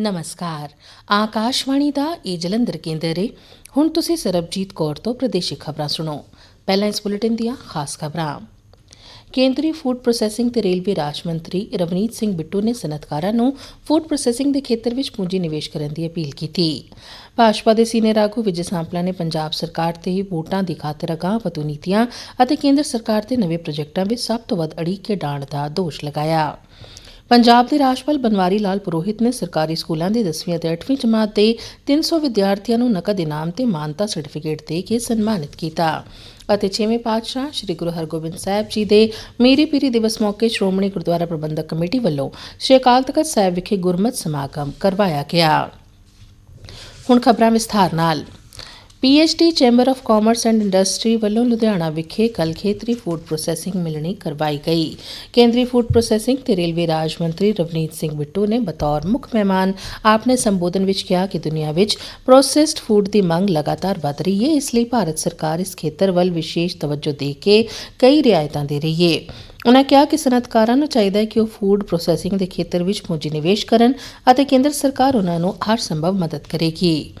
ਨਮਸਕਾਰ। ਆਕਾਸ਼ਵਾਣੀ ਦਾ ਇਹ ਜਲੰਧਰ ਕੇਂਦਰ ਹੈ ਹੁਣ ਤੁਸੀਂ ਸਰਬਜੀਤ ਕੌਰ ਤੋਂ ਪ੍ਰਦੇਸ਼ਿਕ ਖਬਰਾਂ ਸੁਣੋ। ਪਹਿਲਾਂ ਇਸ ਬੁਲੇਟਿਨ ਦੀਆਂ ਖਾਸ ਖਬਰਾਂ। ਕੇਂਦਰੀ ਫੂਡ ਪ੍ਰੋਸੈਸਿੰਗ ਤੇ ਰੇਲਵੇ ਰਾਜ ਮੰਤਰੀ ਰਵਨੀਤ ਸਿੰਘ ਬਿੱਟੂ ਨੇ ਸਨਅਤਕਾਰਾਂ ਨੂੰ ਫੂਡ ਪ੍ਰੋਸੈਸਿੰਗ ਦੇ ਖੇਤਰ ਵਿੱਚ ਪੂੰਜੀ ਨਿਵੇਸ਼ ਕਰਨ ਦੀ ਅਪੀਲ ਕੀਤੀ। ਭਾਜਪਾ ਦੇ ਸੀਨੀਅਰ ਆਗੂ ਵਿਜੇ ਸਾਂਪਲਾ ਨੇ ਪੰਜਾਬ ਸਰਕਾਰ ਤੇ ਹੀ ਵੋਟਾਂ ਦੀ ਖਾਤਰ ਅਗਾਂਹਵਧੂ ਨੀਤੀਆਂ ਅਤੇ ਕੇਂਦਰ ਸਰਕਾਰ ਦੇ ਨਵੇਂ ਪ੍ਰੋਜੈਕਟਾਂ ਵਿੱਚ ਸਭ ਤੋਂ ਵੱਧ ਅੜੀਕੇ ਡਾਣ ਦਾ ਦੋਸ਼ ਲਗਾਇਆ। ਪੰਜਾਬ ਦੇ ਰਾਜਪਾਲ ਬਨਵਾਰੀ ਲਾਲ ਪੁਰੋਹਿਤ ਨੇ ਸਰਕਾਰੀ ਸਕੂਲਾਂ ਦੇ 10ਵੀਂ ਅਤੇ 8ਵੀਂ ਜਮਾਤ ਦੇ 300 ਵਿਦਿਆਰਥੀਆਂ ਨੂੰ ਨਕਦ ਇਨਾਮ ਤੇ ਮਾਨਤਾ ਸਰਟੀਫਿਕੇਟ ਦੇ ਕੇ ਸਨਮਾਨਿਤ ਕੀਤਾ ਅਤੇ ਛੇਵੇਂ ਪਾਤਸ਼ਾਹ ਸ੍ਰੀ ਗੁਰੂ ਹਰਗੋਬਿੰਦ ਸਾਹਿਬ ਜੀ ਦੇ ਮੀਰੀ ਪੀਰੀ ਦਿਵਸ ਮੌਕੇ ਸ਼੍ਰੋਮਣੀ ਗੁਰਦੁਆਰਾ ਪ੍ਰਬੰਧਕ ਕਮੇਟੀ ਵੱਲੋਂ ਸ੍ਰੀ ਅਕਾਲ ਤਖਤ ਸਾਹਿਬ ਵਿਖੇ ਗੁਰਮਤਿ ਸਮਾਗਮ ਕਰਵਾਇਆ ਗਿਆ। ਹੁਣ ਖਬਰਾਂ ਵਿਸਥਾਰ ਨਾਲ। PHD chamber of commerce and industry ਵੱਲੋਂ ਲੁਧਿਆਣਾ ਵਿਖੇ ਕੱਲ ਖੇਤਰੀ ਫੂਡ ਪ੍ਰੋਸੈਸਿੰਗ ਮਿਲਣੀ ਕਰਵਾਈ ਗਈ। ਕੇਂਦਰੀ ਫੂਡ ਪ੍ਰੋਸੈਸਿੰਗ ਤੇ ਰੇਲਵੇ ਰਾਜ ਮੰਤਰੀ ਰਵਨੀਤ ਸਿੰਘ ਬਿੱਟੂ ਨੇ ਬਤੌਰ ਮੁੱਖ ਮਹਿਮਾਨ ਆਪਣੇ ਸੰਬੋਧਨ ਵਿੱਚ ਕਿਹਾ ਕਿ ਦੁਨੀਆ ਵਿੱਚ ਪ੍ਰੋਸੈਸਡ ਫੂਡ ਦੀ ਮੰਗ ਲਗਾਤਾਰ ਵਧ ਰਹੀ ਹੈ ਇਸ ਲਈ ਭਾਰਤ ਸਰਕਾਰ ਇਸ ਖੇਤਰ ਵੱਲ ਵਿਸ਼ੇਸ਼ ਤਵੱਜੋ ਦੇ ਕੇ ਕਈ ਰਿਆਇਤਾਂ ਦੇ ਰਹੀ ਹੈ ਉਨ੍ਹਾਂ ਕਿਹਾ ਕਿ ਸਨਅਤਕਾਰਾਂ ਨੂੰ ਚਾਹੀਦਾ ਹੈ ਕਿ ਉਹ ਫੂਡ ਪ੍ਰੋਸੈਸਿੰਗ ਦੇ ਖੇਤਰ ਵਿੱਚ ਪੂੰਜੀ ਨਿਵੇਸ਼ ਕਰਨ ਅਤੇ ਕੇਂਦਰ ਸਰਕਾਰ ਉਨ੍ਹਾਂ ਨੂੰ ਹਰ ਸੰਭਵ ਮਦਦ ਕਰੇਗੀ।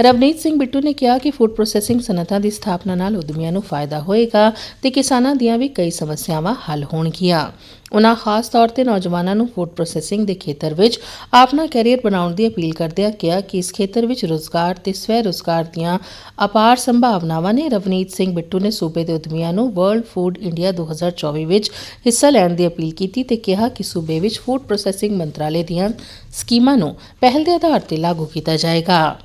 ਰਵਨੀਤ ਸਿੰਘ ਬਿੱਟੂ ਨੇ ਕਿਹਾ ਕਿ ਫੂਡ ਪ੍ਰੋਸੈਸਿੰਗ ਸਨਅਤਾਂ ਦੀ ਸਥਾਪਨਾ ਨਾਲ ਉਦਮੀਆਂ ਨੂੰ ਫਾਇਦਾ ਹੋਏਗਾ ਤੇ ਕਿਸਾਨਾਂ ਦੀਆਂ ਵੀ ਕਈ ਸਮੱਸਿਆਵਾਂ ਹੱਲ ਹੋਣਗੀਆਂ। ਉਨ੍ਹਾਂ ਖਾਸ ਤੌਰ ਤੇ ਨੌਜਵਾਨਾਂ ਨੂੰ ਫੂਡ ਪ੍ਰੋਸੈਸਿੰਗ ਦੇ ਖੇਤਰ ਵਿੱਚ ਆਪਣਾ ਕੈਰੀਅਰ ਬਣਾਉਣ ਦੀ ਅਪੀਲ ਕਰਦਿਆਂ ਕਿਹਾ ਕਿ ਇਸ ਖੇਤਰ ਵਿੱਚ ਰੋਜ਼ਗਾਰ ਤੇ ਸਵੈ ਰੋਜ਼ਗਾਰ ਦੀਆਂ ਅਪਾਰ ਸੰਭਾਵਨਾਵਾਂ ਨੇ ਰਵਨੀਤ ਸਿੰਘ ਬਿੱਟੂ ਨੇ ਸੂਬੇ ਦੇ ਉਦਮੀਆਂ ਨੂੰ ਵਰਲਡ ਫੂਡ ਇੰਡੀਆ 2024 ਵਿੱਚ ਹਿੱਸਾ ਲੈਣ ਦੀ ਅਪੀਲ ਕੀਤੀ ਤੇ ਕਿਹਾ ਕਿ ਸੂਬੇ ਵਿੱਚ ਫੂਡ ਪ੍ਰੋਸੈਸਿੰਗ ਮੰਤਰਾਲੇ ਦੀਆਂ ਸਕੀਮਾਂ ਨੂੰ ਪਹਿਲ ਦੇ ਆਧਾਰ ਤੇ ਲਾਗੂ ਕੀਤਾ ਜਾਏਗਾ।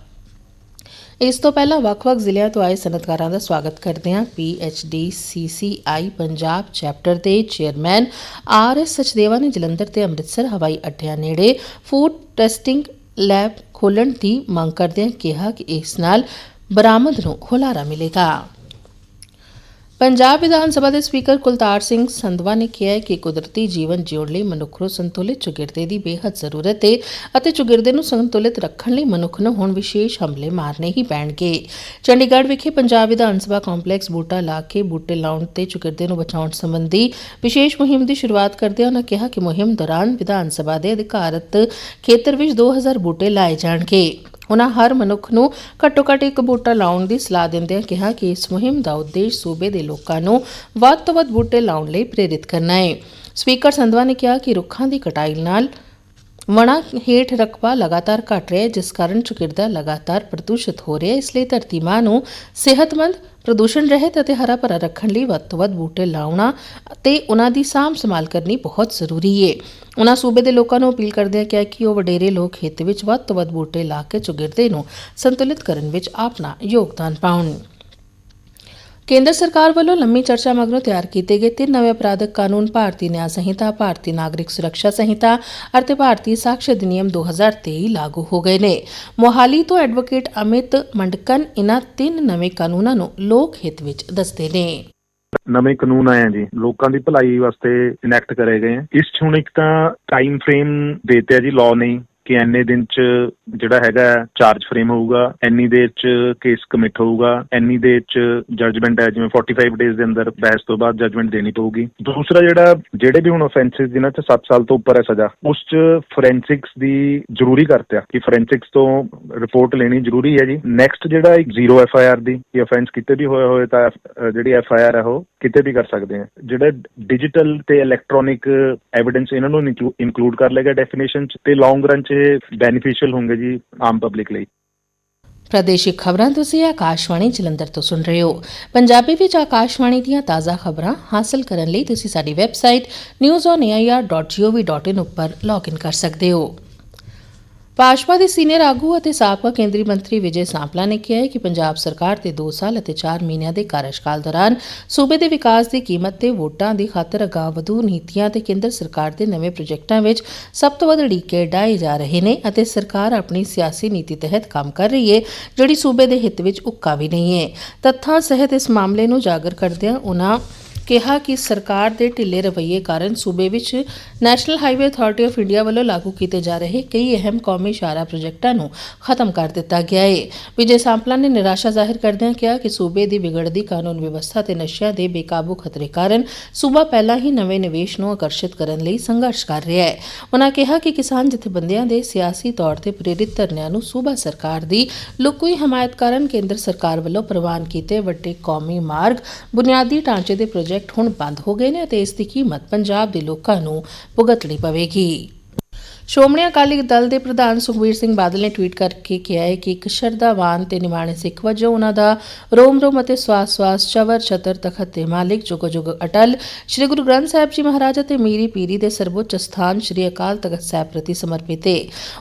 ਇਸ ਤੋਂ ਪਹਿਲਾਂ ਵੱਖ-ਵੱਖ ਜ਼ਿਲ੍ਹਿਆਂ ਤੋਂ ਆਏ ਸਨਅਤਕਾਰਾਂ ਦਾ ਸਵਾਗਤ ਕਰਦਿਆਂ ਪੀਐਚਡੀ ਸੀਸੀਆਈ ਪੰਜਾਬ ਚੈਪਟਰ ਦੇ ਚੇਅਰਮੈਨ ਆਰ ਐਸ ਸਚਦੇਵਾ ਨੇ ਜਲੰਧਰ ਤੇ ਅੰਮ੍ਰਿਤਸਰ ਹਵਾਈ ਅੱਡਿਆਂ ਨੇੜੇ ਫੂਡ ਟੈਸਟਿੰਗ ਲੈਬ ਖੋਲ੍ਹਣ ਦੀ ਮੰਗ ਕਰਦਿਆਂ ਕਿਹਾ ਕਿ ਇਸ ਨਾਲ ਬਰਾਮਦ ਨੂੰ ਹੁਲਾਰਾ ਮਿਲੇਗਾ। ਪੰਜਾਬ ਵਿਧਾਨ ਸਭਾ ਦੇ ਸਪੀਕਰ ਕੁਲਤਾਰ ਸਿੰਘ ਸੰਧਵਾ ਨੇ ਕਿਹਾ ਹੈ ਕਿ ਕੁਦਰਤੀ ਜੀਵਨ ਜਿਉਣ ਲਈ ਮਨੁੱਖ ਨੂੰ ਸੰਤੁਲਿਤ ਚੁਗਿਰਦੇ ਦੀ ਬੇਹੱਦ ਜ਼ਰੂਰਤ ਹੈ ਅਤੇ ਚੁਗਿਰਦੇ ਨੂੰ ਸੰਤੁਲਿਤ ਰੱਖਣ ਲਈ ਮਨੁੱਖ ਨੂੰ ਹੁਣ ਵਿਸ਼ੇਸ਼ ਹਮਲੇ ਮਾਰਨੇ ਹੀ ਪੈਣਗੇ। ਚੰਡੀਗੜ੍ਹ ਵਿਖੇ ਪੰਜਾਬ ਵਿਧਾਨ ਸਭਾ ਕੰਪਲੈਕਸ ਬੂਟਾ ਲਾ ਕੇ ਬੂਟੇ ਲਾਉਣ ਤੇ ਚੁਗਿਰਦੇ ਨੂੰ ਬਚਾਉਣ ਸੰਬੰਧੀ ਵਿਸ਼ੇਸ਼ ਮੁਹਿੰਮ ਦੀ ਸ਼ੁਰੂਆਤ ਕਰਦਿਆਂ ਉਨ੍ਹਾਂ ਕਿਹਾ ਕਿ ਮੁਹਿੰਮ ਦੌਰਾਨ ਵਿਧਾਨ ਸਭਾ ਦੇ ਅਧਿਕਾਰਤ ਖੇਤਰ ਵਿੱਚ 2000 ਬੂਟੇ ਲਾਏ ਜਾਣਗੇ। ਉਨ੍ਹਾਂ ਹਰ ਮਨੁੱਖ ਨੂੰ ਘੱਟੋ ਘੱਟ ਇੱਕ ਬੂਟਾ ਲਾਉਣ ਦੀ ਸਲਾਹ ਦਿੰਦਿਆਂ ਕਿਹਾ ਕਿ ਇਸ ਮੁਹਿੰਮ ਦਾ ਉਦੇਸ਼ ਸੂਬੇ ਦੇ ਲੋਕਾਂ ਨੂੰ ਵੱਧ ਤੋਂ ਵੱਧ ਬੂਟੇ ਲਾਉਣ ਲਈ ਪ੍ਰੇਰਿਤ ਕਰਨਾ ਹੈ। ਸਪੀਕਰ ਸੰਧਵਾ ਨੇ ਕਿਹਾ ਕਿ ਰੁੱਖਾਂ ਦੀ ਕਟਾਈ ਨਾਲ ਵਣਾ ਹੇਠ ਰਕਬਾ ਲਗਾਤਾਰ ਘਟ ਰਿਹਾ ਹੈ, ਜਿਸ ਕਾਰਨ ਚੁਕਿਰਦਾ ਲਗਾਤਾਰ ਪ੍ਰਦੂਸ਼ਿਤ ਹੋ ਰਿਹਾ ਹੈ। ਇਸ ਲਈ ਧਰਤੀ ਮਾਂ ਨੂੰ ਸਿਹਤਮੰਦ ਪ੍ਰਦੂਸ਼ਣ ਰਹਿਤ ਅਤੇ ਹਰਾ ਭਰਾ ਰੱਖਣ ਲਈ ਵੱਧ ਤੋਂ ਵੱਧ ਬੂਟੇ ਲਾਉਣਾ ਤੇ ਉਹਨਾਂ ਦੀ ਸਾਂਭ ਸੰਭਾਲ ਕਰਨੀ ਬਹੁਤ ਜ਼ਰੂਰੀ ਹੈ ਉਹਨਾਂ ਸੂਬੇ ਦੇ ਲੋਕਾਂ ਨੂੰ ਅਪੀਲ ਕਰਦਿਆਂ ਕਿਹਾ ਕਿ ਉਹ ਵਡੇਰੇ ਲੋਕ ਖੇਤ ਵਿੱਚ ਵੱਧ ਤੋਂ ਵੱਧ ਬੂਟੇ ਲਾ ਕੇ ਚੁਗਿਰਦੇ ਨੂੰ ਸੰਤੁਲਿਤ ਕਰਨ ਵਿੱਚ ਆਪਣਾ ਯੋਗਦਾਨ ਪਾਉਣ। ਕੇਂਦਰ ਸਰਕਾਰ ਵੱਲੋਂ ਲੰਮੀ ਚਰਚਾ ਮਗਰੋਂ ਤਿਆਰ ਕੀਤੇ ਗਏ ਤਿੰਨ ਨਵੇਂ ਅਪਰਾਧਿਕ ਕਾਨੂੰਨ ਭਾਰਤੀ ਨਿਆਂ ਸੰਹਿਤਾ, ਭਾਰਤੀ ਨਾਗਰਿਕ ਸੁਰੱਖਿਆ ਸੰਹਿਤਾ ਅਤੇ ਭਾਰਤੀ ਸਾਕਸ਼ੀ ਅਧਿਨਿਯਮ 2023 ਲਾਗੂ ਹੋ ਗਏ ਨੇ। ਮੋਹਾਲੀ ਤੋਂ ਐਡਵੋਕੇਟ ਅਮਿਤ ਮੰਡਕਨ ਇਹਨਾਂ ਤਿੰਨ ਨਵੇਂ ਕਾਨੂੰਨਾਂ ਨੂੰ ਲੋਕ ਹਿੱਤ ਵਿੱਚ ਦੱਸਦੇ ਨੇ। ਨਵੇਂ ਕਾਨੂੰਨ ਆਏ ਆ ਜੀ। ਲੋਕਾਂ ਦੀ ਭਲਾਈ ਵਾਸਤੇ ਇਨੈਕਟ ਕਰੇ ਗਏ ਆ। ਇਸ 'ਚ ਹੁਣ ਇੱਕ ਤਾਂ ਟਾਈਮ ਫਰੇਮ ਦੇਤੇ ਆ ਜੀ ਲਾਅ ਨੇ ਕਿ ਐਨੇ ਦਿਨ 'ਚ ਜਿਹੜਾ ਹੈਗਾ ਚਾਰਜ ਫਰੇਮ ਹੋਊਗਾ, ਐਨੀ ਦੇਰ 'ਚ ਕੇਸ ਕਮਿਟ ਹੋਊਗਾ, ਐਨੀ ਦੇਰ 'ਚ ਜੱਜਮੈਂਟ ਹੈ, ਜਿਵੇਂ 45 ਡੇਜ਼ ਦੇ ਅੰਦਰ ਬਹਿਸ ਤੋਂ ਬਾਅਦ ਜੱਜਮੈਂਟ ਦੇਣੀ ਪਊਗੀ। ਦੂਸਰਾ ਜਿਹੜਾ, ਜਿਹੜੇ ਵੀ ਹੁਣ ਆਫੈਂਸਿਸ ਜਿਨ੍ਹਾਂ 'ਚ 7 ਸਾਲ ਤੋਂ ਉੱਪਰ ਹੈ ਸਜ਼ਾ, ਉਸ 'ਚ ਫੋਰੈਂਸਿਕਸ ਦੀ ਜ਼ਰੂਰੀ ਕਰਤਿਆ ਕਿ ਫੋਰੈਂਸਿਕਸ ਤੋਂ ਰਿਪੋਰਟ ਲੈਣੀ ਜ਼ਰੂਰੀ ਹੈ ਜੀ। ਨੈਕਸਟ ਜਿਹੜਾ ਇੱਕ ਜ਼ੀਰੋ ਐਫ ਆਈ ਆਰ ਦੀ ਕਿ ਆਫੈਂਸ ਕਿਤੇ ਵੀ ਹੋਇਆ ਹੋਏ ਤਾਂ ਜਿਹੜੀ ਐਫ ਆਈ ਆਰ ਹੈ ਉਹ ਕਿਤੇ ਵੀ ਕਰ ਸਕਦੇ ਆ। ਜਿਹੜਾ ਡਿਜੀਟਲ ਤੇ ਇਲੈਕਟ੍ਰੋਨਿਕ ਐਵੀਡੈਂਸ ਇਹਨਾਂ ਨੂੰ ਇਨਕਲੂਡ ਕਰ ਲੇਗਾ ਡੈਫੀਨੇਸ਼ਨ 'ਚ, ਤੇ ਲੌਂਗ ਰਨ 'ਚ ਬੈਨੀਫੀਸ਼ੀਅਲ ਹੋਣਗੇ ਜੀ ਆਮ ਪਬਲਿਕ ਲਈ। ਪ੍ਰਾਦੇਸ਼ਿਕ ਖਬਰਾਂ ਤੁਸੀਂ ਆਕਾਸ਼ਵਾਣੀ ਜਲੰਧਰ ਤੋਂ ਸੁਣ ਰਹੇ ਹੋ। ਪੰਜਾਬੀ ਵਿੱਚ ਆਕਾਸ਼ਵਾਣੀ ਦੀਆਂ ਤਾਜ਼ਾ ਖਬਰਾਂ ਹਾਸਲ ਕਰਨ ਲਈ ਤੁਸੀਂ ਸਾਡੀ ਵੈਬਸਾਈਟ newsonair.gov.in ਉੱਪਰ ਲੌਗਇਨ ਕਰ ਸਕਦੇ ਹੋ। ਭਾਜਪਾ ਦੇ ਸੀਨੀਅਰ ਆਗੂ ਅਤੇ ਸਾਬਕਾ ਕੇਂਦਰੀ ਮੰਤਰੀ ਵਿਜੇ ਸਾਂਪਲਾ ਨੇ ਕਿਹਾ ਹੈ ਕਿ ਪੰਜਾਬ ਸਰਕਾਰ ਦੇ 2 ਸਾਲ ਅਤੇ 4 ਮਹੀਨਿਆਂ ਦੇ ਕਾਰਜਕਾਲ ਦੌਰਾਨ ਸੂਬੇ ਦੇ ਵਿਕਾਸ ਦੀ ਕੀਮਤ ਤੇ ਵੋਟਾਂ ਦੀ ਖਾਤਰ ਅਗਾਵਧੂ ਨੀਤੀਆਂ ਤੇ ਕੇਂਦਰ ਸਰਕਾਰ ਦੇ ਨਵੇਂ ਪ੍ਰੋਜੈਕਟਾਂ ਵਿੱਚ ਸਭ ਤੋਂ ਵੱਧ ਢੀਕੇ ਡਾਏ ਜਾ ਰਹੇ ਨੇ ਅਤੇ ਸਰਕਾਰ ਆਪਣੀ ਸਿਆਸੀ ਨੀਤੀ ਤਹਿਤ ਕੰਮ ਕਰ ਰਹੀ ਹੈ, ਜਿਹੜੀ ਸੂਬੇ ਦੇ ਹਿੱਤ ਵਿੱਚ ਉੱਕਾ ਵੀ ਨਹੀਂ ਹੈ। ਤੱਥਾਂ ਸਹਿਤ ਇਸ ਮਾਮਲੇ ਨੂੰ ਜਾਗਰ ਕਰਦਿਆਂ ਉਨ੍ਹਾਂ ਕਿਹਾ ਕਿ ਸਰਕਾਰ ਦੇ ਢਿੱਲੇ ਰਵੱਈਏ ਕਾਰਨ ਸੂਬੇ ਵਿੱਚ national highway authority of India ਵੱਲੋਂ ਲਾਗੂ ਕੀਤੇ ਜਾ ਰਹੇ ਕਈ ਅਹਿਮ ਕੌਮੀ ਸ਼ਾਹਰਾ ਪ੍ਰੋਜੈਕਟਾਂ ਨੂੰ ਖਤਮ ਕਰ ਦਿੱਤਾ ਗਿਆ ਹੈ ਵਿਜੇ ਸਾਂਪਲਾ ਨੇ ਨਿਰਾਸ਼ਾ ਜ਼ਾਹਿਰ ਕਰਦਿਆਂ ਕਿਹਾ ਕਿ ਸੂਬੇ ਦੀ ਵਿਗੜਦੀ ਕਾਨੂੰਨ ਵਿਵਸਥਾ ਤੇ ਨਸ਼ਿਆਂ ਦੇ ਬੇਕਾਬੂ ਖਤਰੇ ਕਾਰਨ ਸੂਬਾ ਪਹਿਲਾਂ ਹੀ ਨਵੇਂ ਨਿਵੇਸ਼ ਨੂੰ ਆਕਰਸ਼ਿਤ ਕਰਨ ਲਈ ਸੰਘਰਸ਼ ਕਰ ਰਿਹਾ ਹੈ। ਉਨ੍ਹਾਂ ਕਿਹਾ ਕਿ ਕਿਸਾਨ ਜਥੇਬੰਦੀਆਂ ਦੇ ਸਿਆਸੀ ਤੌਰ ਤੇ ਪ੍ਰੇਰਿਤ ਧਰਨਿਆਂ ਨੂੰ ਸੂਬਾ ਸਰਕਾਰ ਦੀ ਲੁਕੋਈ ਹਮਾਇਤ ਕਾਰਨ ਕੇਂਦਰ ਸਰਕਾਰ ਵੱਲੋਂ ਪ੍ਰਵਾਨ ਕੀਤੇ ਵੱਡੇ ਕੌਮੀ ਮਾਰਗ, ਬੁਨਿਆਦੀ ਢਾਂਚੇ ਦੇ ਪ੍ਰੋਜੈਕਟ ਹੁਣ ਬੰਦ ਹੋ ਗਏ ਨੇ ਅਤੇ ਇਸ ਦੀ ਕੀਮਤ ਪੰਜਾਬ ਦੇ ਲੋਕਾਂ ਨੂੰ ਭੁਗਤਣੀ ਪਵੇਗੀ। ਸ਼੍ਰੋਮਣੀ ਅਕਾਲੀ ਦਲ ਦੇ ਪ੍ਰਧਾਨ ਸੁਖਬੀਰ ਸਿੰਘ ਬਾਦਲ ਨੇ ਟਵੀਟ ਕਰਕੇ ਕਿਹਾ ਹੈ ਕਿ ਇੱਕ ਸ਼ਰਧਾਵਾਨ ਤੇ ਨਿਮਾਣੇ ਸਿੱਖ ਵਜੋਂ ਉਹਨਾਂ ਦਾ ਰੋਮ ਰੋਮ ਅਤੇ ਸਵਾਸ ਸਵਾਸ ਚਵਰ ਛਤਰ ਤਖਤ ਤੇ ਮਾਲਿਕ ਜੁਗ ਜੁਗ ਅਟਲ, ਸ੍ਰੀ ਗੁਰੂ ਗ੍ਰੰਥ ਸਾਹਿਬ ਜੀ ਮਹਾਰਾਜ ਅਤੇ ਮੀਰੀ ਪੀਰੀ ਦੇ ਸਰਵਉੱਚ ਸਥਾਨ ਸ੍ਰੀ ਅਕਾਲ ਤਖਤ ਸਾਹਿਬ ਪ੍ਰਤੀ ਸਮਰਪਿਤ ਹੈ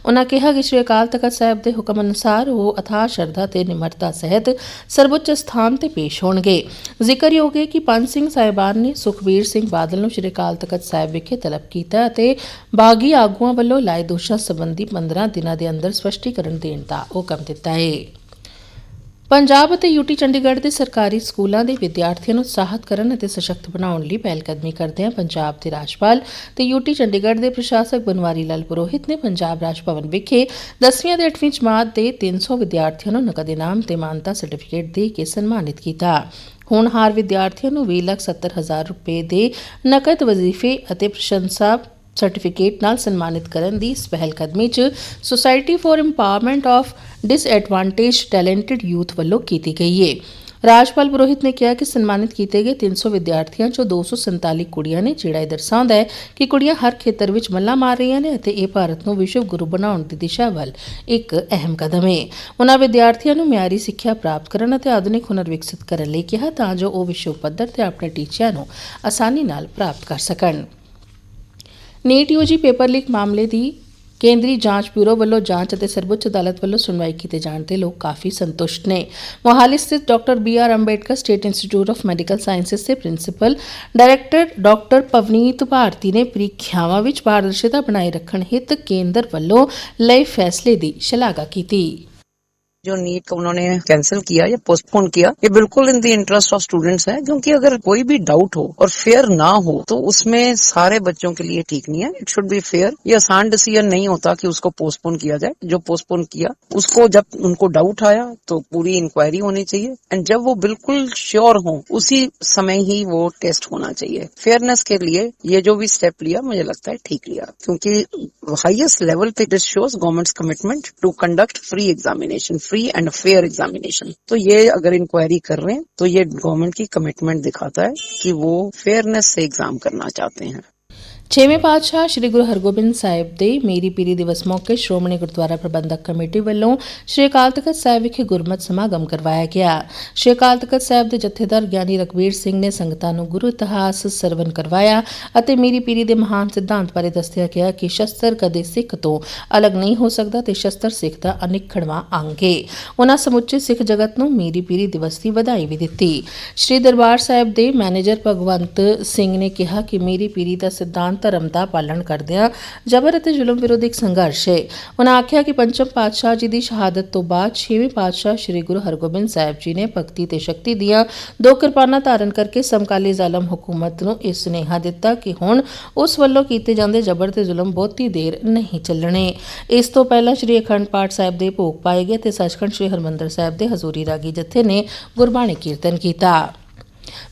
ਉਹਨਾਂ ਕਿਹਾ ਕਿ ਸ੍ਰੀ ਅਕਾਲ ਤਖਤ ਸਾਹਿਬ ਦੇ ਹੁਕਮ ਅਨੁਸਾਰ ਉਹ ਅਥਾਹ ਸ਼ਰਧਾ ਤੇ ਨਿਮਰਤਾ ਸਹਿਤ ਸਰਵਉੱਚ ਸਥਾਨ ਤੇ ਪੇਸ਼ ਹੋਣਗੇ। ਜ਼ਿਕਰਯੋਗ ਹੈ ਕਿ ਪੰਜ ਸਿੰਘ ਸਾਹਿਬਾਨ ਨੇ ਸੁਖਬੀਰ ਸਿੰਘ ਬਾਦਲ ਨੂੰ ਸ੍ਰੀ ਅਕਾਲ ਤਖਤ ਸਾਹਿਬ ਵਿਖੇ ਤਲਬ ਕੀਤਾ ਅਤੇ ਬਾਗੀ ਆਗੂਆਂ ਵੱਲੋਂ ਲਾਏ ਦੋਸ਼ਾਂ ਸੰਬੰਧੀ 15 ਦਿਨਾਂ ਦੇ ਅੰਦਰ ਸਪਸ਼ਟੀਕਰਨ ਦੇਣ ਦਾ ਹੁਕਮ ਦਿੱਤਾ ਹੈ ਪੰਜਾਬ ਅਤੇ ਯੂਟੀ ਚੰਡੀਗੜ੍ਹ ਦੇ ਸਰਕਾਰੀ ਸਕੂਲਾਂ ਦੇ ਵਿਦਿਆਰਥੀਆਂ ਨੂੰ ਉਤਸ਼ਾਹਿਤ ਕਰਨ ਅਤੇ ਸਸ਼ਕਤ ਬਣਾਉਣ ਲਈ ਪਹਿਲਕਦਮੀ ਕਰਦਿਆਂ ਪੰਜਾਬ ਦੇ ਰਾਜਪਾਲ ਤੇ ਯੂਟੀ ਚੰਡੀਗੜ੍ਹ ਦੇ ਪ੍ਰਸ਼ਾਸਕ ਬਨਵਾਰੀ ਲਾਲ ਪੁਰੋਹਿਤ ਨੇ ਪੰਜਾਬ ਰਾਜ ਭਵਨ ਵਿਖੇ 10ਵੀਂ ਤੇ 8ਵੀਂ ਜਮਾਤ ਦੇ 300 ਵਿਦਿਆਰਥੀਆਂ ਨੂੰ ਨਕਦ ਇਨਾਮ ਤੇ ਮਾਨਤਾ ਸਰਟੀਫਿਕੇਟ ਦੇ ਕੇ ਸਨਮਾਨਿਤ ਕੀਤਾ। ਹੋਣਹਾਰ ਵਿਦਿਆਰਥੀਆਂ ਨੂੰ 2,70,000 ਰੁਪਏ ਦੇ ਨਕਦ ਵਜ਼ੀਫੇ ਅਤੇ ਪ੍ਰਸ਼ੰਸਾ ਸਰਟੀਫਿਕੇਟ ਨਾਲ ਸਨਮਾਨਿਤ ਕਰਨ ਦੀ ਇਸ ਪਹਿਲ ਕਦਮੀ 'ਚ society for empowerment of disadvantage talented youth ਵੱਲੋਂ ਕੀਤੀ ਗਈ ਹੈ ਰਾਜਪਾਲ ਪੁਰੋਹਿਤ ਨੇ ਕਿਹਾ ਕਿ ਸਨਮਾਨਿਤ ਕੀਤੇ ਗਏ 300 ਵਿਦਿਆਰਥੀਆਂ 'ਚੋਂ 247 ਕੁੜੀਆਂ ਨੇ ਜਿਹੜਾ ਇਹ ਦਰਸਾਉਂਦਾ ਹੈ ਕਿ ਕੁੜੀਆਂ ਹਰ ਖੇਤਰ ਵਿੱਚ ਮੱਲਾ ਮਾਰ ਰਹੀਆਂ ਨੇ ਅਤੇ ਇਹ ਭਾਰਤ ਨੂੰ ਵਿਸ਼ਵ ਗੁਰੂ ਬਣਾਉਣ ਦੀ ਦਿਸ਼ਾ ਵੱਲ ਇੱਕ ਅਹਿਮ ਕਦਮ ਹੈ ਉਹਨਾਂ ਵਿਦਿਆਰਥੀਆਂ ਨੂੰ ਮਿਆਰੀ ਸਿੱਖਿਆ ਪ੍ਰਾਪਤ ਕਰਨ ਅਤੇ ਆਧੁਨਿਕ ਹੁਨਰ ਵਿਕਸਿਤ ਕਰਨ ਲਈ ਕਿਹਾ ਤਾਂ ਜੋ ਉਹ ਵਿਸ਼ਵ ਪੱਧਰ ਤੇ ਆਪਣੇ ਟੀਚਿਆਂ ਨੂੰ ਆਸਾਨੀ ਨਾਲ ਪ੍ਰਾਪਤ ਕਰ ਸਕਣ। ਨੀਟ ਯੂਜੀ ਪੇਪਰ ਲੀਕ ਮਾਮਲੇ ਦੀ ਕੇਂਦਰੀ ਜਾਂਚ ਬਿਊਰੋ ਵੱਲੋਂ ਜਾਂਚ ਅਤੇ ਸਰਵਉੱਚ ਅਦਾਲਤ ਵੱਲੋਂ ਸੁਣਵਾਈ ਕੀਤੇ ਜਾਣ ਤੇ ਲੋਕ ਕਾਫੀ ਸੰਤੁਸ਼ਟ ਨੇ। ਮੋਹਾਲੀ ਸਥਿਤ doctor B R Ambedkar state institute of medical sciences ਦੇ principal director doctor Pavneet Bharti ਨੇ ਪ੍ਰੀਖਿਆਵਾਂ ਵਿੱਚ ਪਾਰਦਰਸ਼ਤਾ ਬਣਾਏ ਰੱਖਣ ਹਿੱਤ ਕੇਂਦਰ ਵੱਲੋਂ ਲਏ ਫੈਸਲੇ ਦੀ ਸ਼ਲਾਘਾ ਕੀਤੀ। जो नीट का उन्होंने कैंसिल किया या पोस्टपोन किया, ये बिल्कुल in the interest of students है, क्योंकि अगर कोई भी डाउट हो और फेयर ना हो तो उसमें सारे बच्चों के लिए ठीक नहीं है। इट शुड बी फेयर ये आसान डिसीज़न नहीं होता कि उसको पोस्टपोन किया जाए। जो पोस्टपोन किया, उसको जब उनको डाउट आया तो पूरी इंक्वायरी होनी चाहिए। एंड जब वो बिल्कुल श्योर हो, उसी समय ही वो टेस्ट होना चाहिए। फेयरनेस के लिए ये जो भी स्टेप लिया, मुझे लगता है ठीक लिया। क्योंकि हाईएस्ट लेवल पे this shows government's commitment to conduct free examination free and fair examination तो ये अगर इंक्वायरी कर रहे हैं तो ये गवर्नमेंट की कमिटमेंट दिखाता है कि वो फेयरनेस से एग्जाम करना चाहते हैं ਛੇਵੇਂ ਪਾਤਸ਼ਾਹ ਸ੍ਰੀ ਗੁਰੂ ਹਰਗੋਬਿੰਦ ਸਾਹਿਬ ਦੇ ਮੇਰੀ ਪੀਰੀ ਦਿਵਸ ਮੌਕੇ ਸ਼੍ਰੋਮਣੀ ਗੁਰਦੁਆਰਾ ਪ੍ਰਬੰਧਕ ਕਮੇਟੀ ਵੱਲੋਂ ਸ੍ਰੀ ਅਕਾਲ ਤਖਤ ਸਾਹਿਬ ਵਿਖੇ ਗੁਰਮਤਿ ਸਮਾਗਮ ਕਰਵਾਇਆ ਗਿਆ। ਸ੍ਰੀ ਅਕਾਲ ਤਖਤ ਸਾਹਿਬ ਦੇ ਜਥੇਦਾਰ ਗਿਆਨੀ ਰਕਬੀਰ ਸਿੰਘ ਨੇ ਸੰਗਤਾਂ ਨੂੰ ਗੁਰੂ ਇਤਿਹਾਸ ਸਰਵਨ ਕਰਵਾਇਆ ਅਤੇ ਮੇਰੀ ਪੀਰੀ ਦੇ ਮਹਾਨ ਸਿਧਾਂਤ ਬਾਰੇ ਦੱਸਿਆ ਗਿਆ ਕਿ ਸ਼ਸਤਰ ਕਦੇ ਸਿੱਖ ਤੋਂ ਅਲੱਗ ਨਹੀਂ ਹੋ ਸਕਦਾ ਤੇ ਸ਼ਸਤਰ ਸਿੱਖ ਦਾ ਅਨਿੱਖੜਵਾਂ ਅੰਗ ਹੈ ਉਹਨਾਂ ਸਮੁੱਚੇ ਸਿੱਖ ਜਗਤ ਨੂੰ ਮੇਰੀ ਪੀਰੀ ਦਿਵਸ ਦੀ ਵਧਾਈ ਵੀ ਦਿੱਤੀ। ਸ੍ਰੀ ਦਰਬਾਰ ਸਾਹਿਬ ਦੇ ਮੈਨੇਜਰ ਭਗਵੰਤ ਸਿੰਘ ਨੇ ਕਿਹਾ ਕਿ ਮੇਰੀ ਪੀਰੀ ਦਾ ਸਿਧਾਂਤ ਧਰਮ ਦਾ ਪਾਲਣ ਕਰਦਿਆਂ ਜ਼ਬਰ ਅਤੇ ਜ਼ੁਲਮ ਵਿਰੁੱਧ ਇੱਕ ਸੰਘਰਸ਼ ਹੈ। ਉਹਨਾਂ ਆਖਿਆ ਕਿ ਪੰਚਮ ਪਾਤਸ਼ਾਹ ਜੀ ਦੀ ਸ਼ਹਾਦਤ ਤੋਂ ਬਾਅਦ ਛੇਵੇਂ ਪਾਤਸ਼ਾਹ ਸ੍ਰੀ ਗੁਰੂ ਹਰਗੋਬਿੰਦ ਸਾਹਿਬ ਜੀ ਨੇ ਭਗਤੀ ਤੇ ਸ਼ਕਤੀ ਦੀਆਂ ਦੋ ਕਿਰਪਾਨਾਂ ਧਾਰਨ ਕਰਕੇ ਸਮਕਾਲੀ ਜ਼ਾਲਮ ਹਕੂਮਤ ਨੂੰ ਇਹ ਸੁਨੇਹਾ ਦਿੱਤਾ ਕਿ ਹੁਣ ਉਸ ਵੱਲੋਂ ਕੀਤੇ ਜਾਂਦੇ ਜ਼ਬਰ ਤੇ ਜ਼ੁਲਮ ਬਹੁਤੀ ਦੇਰ ਨਹੀਂ ਚੱਲਣੇ। ਇਸ ਤੋਂ ਪਹਿਲਾਂ ਸ੍ਰੀ ਅਖੰਡ ਪਾਠ ਸਾਹਿਬ ਦੇ ਭੋਗ ਪਾਏ ਗਏ ਤੇ ਸੱਚਖੰਡ ਸ੍ਰੀ ਹਰਮੰਦਰ ਸਾਹਿਬ ਦੇ ਹਜ਼ੂਰੀ ਰਾਗੀ ਜਥੇ ਨੇ ਗੁਰਬਾਣੀ ਕੀਰਤਨ ਕੀਤਾ।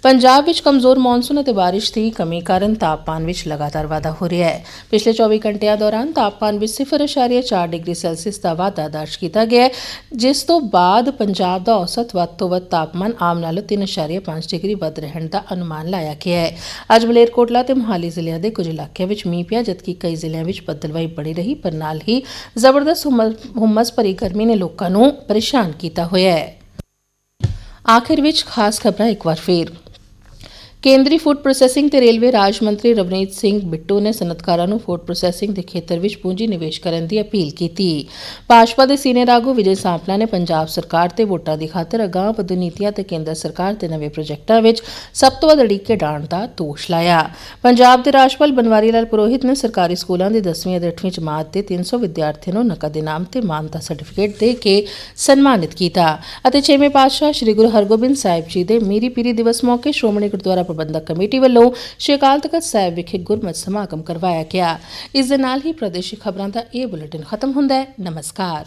ਪੰਜਾਬ ਵਿੱਚ ਕਮਜ਼ੋਰ ਮੌਨਸੂਨ ਅਤੇ ਬਾਰਿਸ਼ ਦੀ ਕਮੀ ਕਾਰਨ ਤਾਪਮਾਨ ਵਿੱਚ ਲਗਾਤਾਰ ਵਾਧਾ ਹੋ ਰਿਹਾ ਹੈ। ਪਿਛਲੇ 24 ਘੰਟਿਆਂ ਦੌਰਾਨ ਤਾਪਮਾਨ ਵਿੱਚ 0.4 ਡਿਗਰੀ ਸੈਲਸੀਅਸ ਦਾ ਵਾਧਾ ਦਰਜ ਕੀਤਾ ਗਿਆ ਹੈ, ਜਿਸ ਤੋਂ ਬਾਅਦ ਪੰਜਾਬ ਦਾ ਔਸਤ ਵੱਧ ਤੋਂ ਵੱਧ ਤਾਪਮਾਨ ਆਮ ਨਾਲੋਂ 3.5 ਡਿਗਰੀ ਵੱਧ ਰਹਿਣ ਦਾ ਅਨੁਮਾਨ ਲਾਇਆ ਗਿਆ ਹੈ। ਅੱਜ ਮਲੇਰਕੋਟਲਾ ਤੇ ਮੋਹਾਲੀ ਜ਼ਿਲ੍ਹਿਆਂ ਦੇ ਕੁਝ ਇਲਾਕਿਆਂ ਵਿੱਚ ਮੀਂਹ ਪਿਆ, ਜਦਕਿ ਕਈ ਜ਼ਿਲ੍ਹਿਆਂ ਵਿੱਚ ਬੱਦਲਵਾਈ ਬਣੀ ਰਹੀ, ਪਰ ਨਾਲ ਹੀ ਜ਼ਬਰਦਸਤ ਹੁਮਸ- ਹੁਮਸ ਭਰੀ ਗਰਮੀ ਨੇ ਲੋਕਾਂ ਨੂੰ ਪਰੇਸ਼ਾਨ ਕੀਤਾ ਹੋਇਆ ਹੈ। ਆਖਿਰ ਵਿੱਚ ਖਾਸ ਖਬਰਾਂ ਇੱਕ ਵਾਰ ਫੇਰ। ਕੇਂਦਰੀ ਫੂਡ ਪ੍ਰੋਸੈਸਿੰਗ ਤੇ ਰੇਲਵੇ ਰਾਜ ਮੰਤਰੀ ਰਵਨੀਤ ਸਿੰਘ ਬਿੱਟੂ ਨੇ ਸਨਅਤਕਾਰਾਂ ਨੂੰ ਫੂਡ ਪ੍ਰੋਸੈਸਿੰਗ ਦੇ ਖੇਤਰ ਵਿੱਚ ਪੂੰਜੀ ਨਿਵੇਸ਼ ਕਰਨ ਦੀ ਅਪੀਲ ਕੀਤੀ। ਭਾਜਪਾ ਦੇ ਸੀਨੀਅਰ ਆਗੂ ਵਿਜੇ ਸਾਂਪਲਾ ਨੇ ਪੰਜਾਬ ਸਰਕਾਰ ਤੇ ਵੋਟਾਂ ਦੀ ਖਾਤਰ ਅਗਾਂਹ ਵਧੂ ਨੀਤੀਆਂ ਤੇ ਕੇਂਦਰ ਸਰਕਾਰ ਦੇ ਨਵੇਂ ਪ੍ਰੋਜੈਕਟਾਂ ਵਿੱਚ ਸਭ ਤੋਂ ਵੱਧ ਅੜਿੱਕੇ ਡਾਣ ਦਾ ਦੋਸ਼ ਲਾਇਆ। ਪੰਜਾਬ ਦੇ ਰਾਜਪਾਲ ਬਨਵਾਰੀ ਲਾਲ ਪੁਰੋਹਿਤ ਨੇ ਸਰਕਾਰੀ ਸਕੂਲਾਂ ਦੀ 10ਵੀਂ ਅਤੇ 8ਵੀਂ ਜਮਾਤ ਦੇ 300 ਵਿਦਿਆਰਥੀਆਂ ਨੂੰ ਨਕਦ ਇਨਾਮ ਤੇ ਮਾਨਤਾ ਸਰਟੀਫਿਕੇਟ ਦੇ ਕੇ ਸਨਮਾਨਿਤ ਕੀਤਾ ਅਤੇ ਛੇਵੇਂ ਪਾਤਸ਼ਾਹ ਸ੍ਰੀ ਗੁਰੂ ਹਰਗੋਬਿੰਦ ਸਾਹਿਬ ਜੀ ਦੇ ਮੀਰੀ ਪੀਰੀ ਦਿਵਸ ਮੌਕੇ ਸ਼੍ਰੋਮਣੀ ਗੁਰਦੁਆਰਾ ਪ੍ਰਬੰਧਕ ਕਮੇਟੀ ਵੱਲੋਂ ਸ਼੍ਰੀ ਅਕਾਲ ਤਖਤ ਸਾਹਿਬ ਵਿਖੇ ਗੁਰਮਤਿ ਸਮਾਗਮ ਕਰਵਾਇਆ ਗਿਆ। ਇਸ ਦੇ ਨਾਲ ਹੀ ਪ੍ਰਦੇਸ਼ੀ ਖਬਰਾਂ ਦਾ ਇਹ ਬੁਲੇਟਿਨ ਖਤਮ ਹੁੰਦਾ ਹੈ। ਨਮਸਕਾਰ।